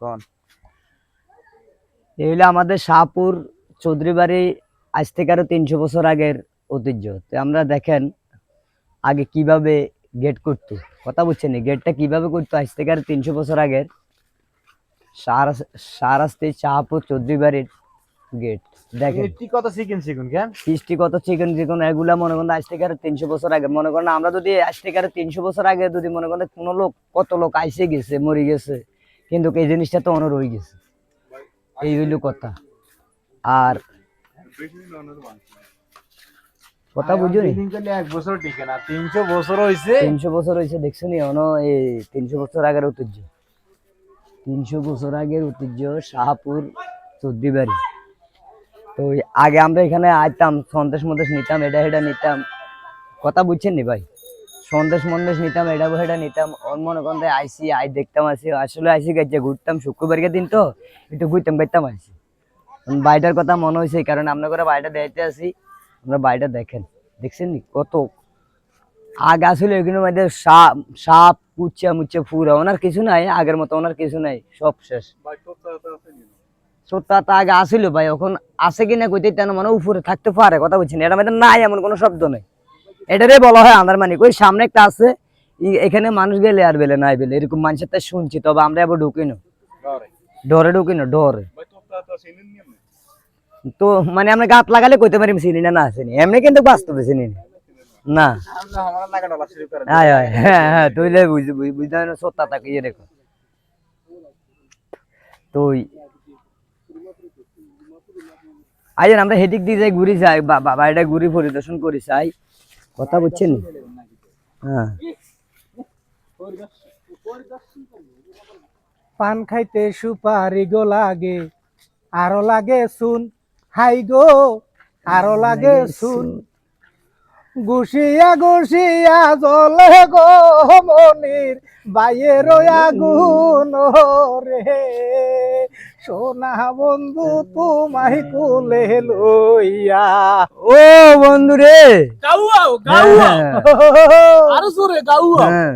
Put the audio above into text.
কোন? আমাদের শাহপুর চৌধুরী বাড়ি, আজ থেকে আরও তিনশো বছর আগের ঐতিহ্য। তো আমরা দেখেন আগে কীভাবে গেট করতো। কথা বুঝছেন গেটটা কীভাবে করতো? আজ থেকে আর তিনশো বছর আগের সারাস্তি শাহপুর চৌধুরী বাড়ির গেট দেখেন। কত চিকেন চিকেন কেন? সৃষ্টি কত চিকেন চিকেন এগুলা মনে করেন আজ থেকে আরও তিনশো বছর আগে। মনে করেন আমরা যদি আজ থেকে আরও তিনশো বছর আগে যদি মনে করেন কোনো লোক কত লোক আইসে গেছে মরে গেছে কিন্তু এই জিনিসটা তো অনেক রয়ে গেছে। এই হইল কথা। আর কথা বুঝো এক বছর টিকে না তিনশো বছর হয়েছে তিনশো বছর হয়েছে দেখছ নি? অন এই তিনশো বছর আগের ঐতিহ্য। তিনশো বছর আগের ঐতিহ্য শাহপুর চৌধুরী বাড়ি। তো আগে আমরা এখানে আইতাম, সন্দেশ মন্দেশ নিতাম এটা এটা নিতাম। কথা বুঝছেন নি ভাই? সন্দেশ মন্দেশ নিতাম এটা এটা নিতাম ওর মনে করেন আইসি, আই দেখতাম আসি আসলে আইসি গেছে, ঘুরতাম শুক্রবারকে দিন তো, একটু ঘুরতাম বেরতাম আইসি। বাড়িটার কথা মনে হয়েছে কারণ আমরা করে বাড়িটা দেখতে আসি, আমরা বাড়িটা দেখেন। দেখছেন নি কত? আগ আসলে এগুলোর মধ্যে সাপ সাপ কুচ্চা মুচ্চা ফুরা, ওনার কিছু নাই, আগের মতো ওনার কিছু নাই, সব শেষ। সত্তা আগে আসিল ভাই এখন আছে কিনা কইতে তেন মানে উপরে থাকতে পারে কথা বলছেন এটা মধ্যে নাই এমন কোনো শব্দ নেই। এটারে বলা হয় আন্দার মানিক। ওই সামনে একটা আছে এখানে মানুষ গেলে আর বেলে নাই বেলে এরকম মানুষের তো শুনছি তবে আমরা আবার ঢুকি না ডরে ঢুকি না ডরে তো মানে আমরা গাত লাগালে কইতে পারি চিনি না না চিনি। এমনি কিন্তু বাস্তবে চিনি না। হ্যাঁ হ্যাঁ তুইলে বুঝতে না সত্তা তাকে ইয়ে দেখো তো আইয়েন আমরা হেডিক দিয়ে যাই ঘুরি যাই বাড়িটা ঘুরি পরিদর্শন করি চাই কথা বুঝছেন? হ্যাঁ। পান খাইতে সুপারি গো লাগে আরও লাগে শুন হাই গো আরও লাগে শুন গুছিয়া গুছিয়া জলে গো মনির বাইয়ের আগুন রে। সোনা বন্ধু তোমায় কুলে লইয়া। ও বন্ধু রে গাউয়া গাউয়া আরও জোরে গাউয়া হ্যাঁ।